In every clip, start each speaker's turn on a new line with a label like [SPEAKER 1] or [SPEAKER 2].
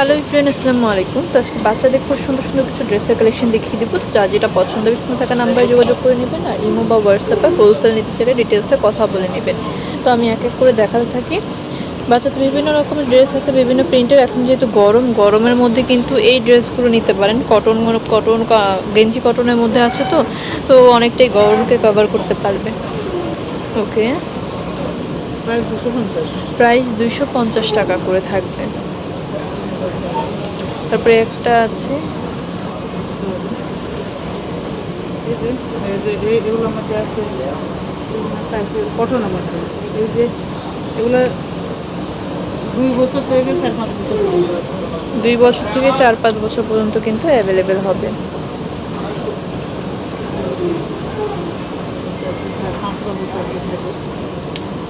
[SPEAKER 1] Hello friend আসসালামু আলাইকুম তো আজকে বাচ্চাদের খুব সুন্দর সুন্দর কিছু ড্রেসের কালেকশন দেখিয়ে দেবো। তো যার যেটা পছন্দ বিস্কুট থাকা নাম্বারে যোগাযোগ করে নেবেন আর ইমো বা হোয়াটসঅ্যাপে হোলসেল নিতে চাইলে ডিটেলসে কথা বলে নেবেন। তো আমি এক এক করে দেখাতে থাকি। বাচ্চাদের বিভিন্ন রকমের ড্রেস আছে বিভিন্ন প্রিন্টের। এখন যেহেতু গরম গরমের মধ্যে কিন্তু এই ড্রেসগুলো নিতে পারেন। কটন কটন গেঞ্জি কটনের মধ্যে আছে তো। তো অনেকটাই গরমকে কভার করতে পারবে। ওকে
[SPEAKER 2] প্রাইস দুশো পঞ্চাশ।
[SPEAKER 1] প্রাইস দুশো পঞ্চাশ টাকা করে থাকবে। তারপরে একটা আছে।
[SPEAKER 2] এগুলোর মধ্যে আছে কটনের মধ্যে এই যে এগুলো দুই বছর থেকে চার পাঁচ বছর পর্যন্ত
[SPEAKER 1] দুই বছর থেকে চার পাঁচ বছর পর্যন্ত কিন্তু অ্যাভেলেবেল হবে।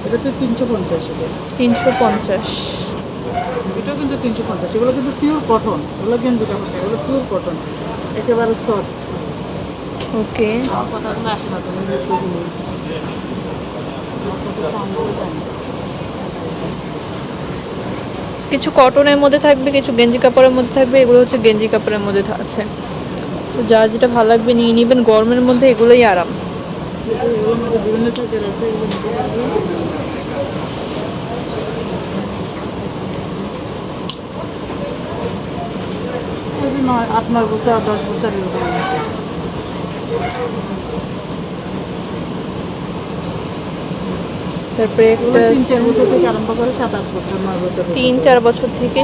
[SPEAKER 2] এটা তো তিনশো পঞ্চাশ
[SPEAKER 1] তিনশো পঞ্চাশ।
[SPEAKER 2] এটাও কিন্তু তিনশো পঞ্চাশ এগুলো কিন্তু পিওর কটন এগুলো গেঞ্জি কাপড় এগুলো পিওর কটন একেবারে সফট
[SPEAKER 1] ওকে।
[SPEAKER 2] কথাগুলো আসে না তুমি।
[SPEAKER 1] কিছু কটনের মধ্যে থাকবে কিছু গেঞ্জি কাপড়ের মধ্যে থাকবে এগুলো হচ্ছে গেঞ্জি কাপড়ের মধ্যে আছে। তো যা যেটা ভালো লাগবে নিয়ে নেবেন গরমের মধ্যে এগুলোই আরাম।
[SPEAKER 2] বিভিন্ন সাইজের আছে এগুলো নিতে পারবে এই যে নয় আট নয় বছর দশ বছর এরকম তিন চার বছর থেকে আরম্ভ করে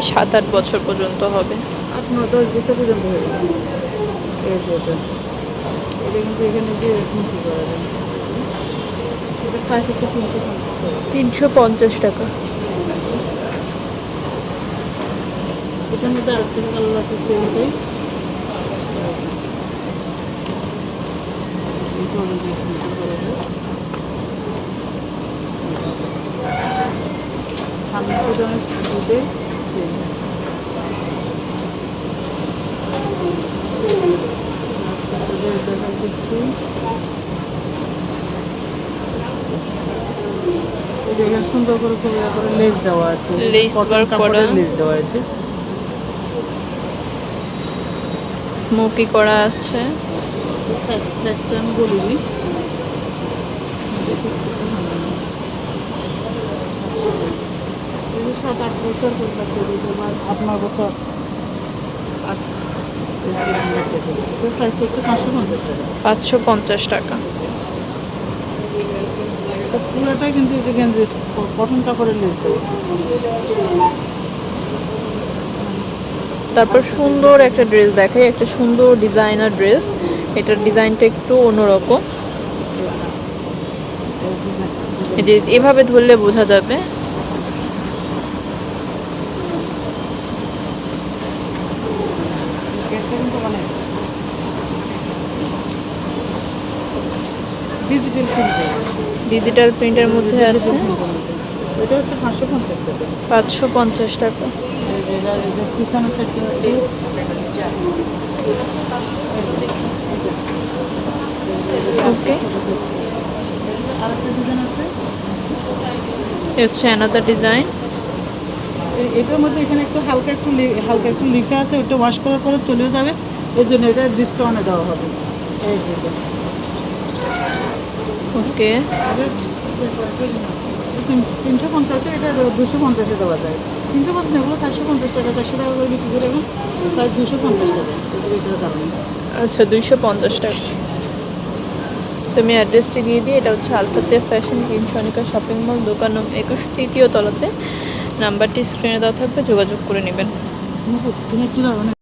[SPEAKER 2] সাত আট বছর পর্যন্ত।
[SPEAKER 1] হবে।
[SPEAKER 2] আট নয় দশ বছর পর্যন্ত হয়ে যাবে এটা। এটা কিন্তু এখানে যে করা যায়? তিনশো পঞ্চাশ টাকা
[SPEAKER 1] তিনশো পঞ্চাশ টাকা
[SPEAKER 2] এটার মধ্যে আরেকটা কালার আছে সেমটাই সামনে অনেক দুটোই সেম দেখা সুন্দর করে লেস দেওয়া আছে। লেস দেওয়া আছে।
[SPEAKER 1] স্মোকি করা আছে।
[SPEAKER 2] সাত আট বছর বা বছর পাঁচশো পঞ্চাশ টাকা। পুরোটাই কিন্তু কটন কাপড়ের লেস দেওয়া
[SPEAKER 1] তারপর সুন্দর একটা ড্রেস দেখাই একটা সুন্দর ডিজাইনার ড্রেস এটার ডিজাইনটা একটু অন্যরকম। যে এভাবে ধরলে বোঝা যাবে।
[SPEAKER 2] ডিজিটাল প্রিন্টের
[SPEAKER 1] মধ্যে আছে।
[SPEAKER 2] এটা হচ্ছে পাঁচশো পঞ্চাশ টাকা।
[SPEAKER 1] পাঁচশো পঞ্চাশ টাকা।
[SPEAKER 2] সাইডটা হচ্ছে
[SPEAKER 1] অ্যানাদার ডিজাইন
[SPEAKER 2] এটার মধ্যে এখানে একটু হালকা একটু হালকা একটু লেখা আছে ওটা ওয়াশ করার পরে চলে যাবে। এই জন্য এটা ডিসকাউন্টে দেওয়া হবে।
[SPEAKER 1] ওকে
[SPEAKER 2] তিনশো পঞ্চাশে এটা দুশো পঞ্চাশে দেওয়া যায়। তিনশো পঞ্চাশ এগুলো চারশো পঞ্চাশ টাকা চারশো টাকা করে বিক্রি করে এখন প্রায় দুশো পঞ্চাশ টাকা এটার কারণে
[SPEAKER 1] আচ্ছা দুইশো পঞ্চাশ টাকা। তো আমি অ্যাড্রেসটি দিয়ে দিই এটা হচ্ছে আলফাতে ফ্যাশন কিনসনিকা শপিং মল দোকান একুশ তৃতীয় তলাতে। নাম্বারটি স্ক্রিনে দেওয়া থাকবে যোগাযোগ করে নেবেন।
[SPEAKER 2] তুমি একটু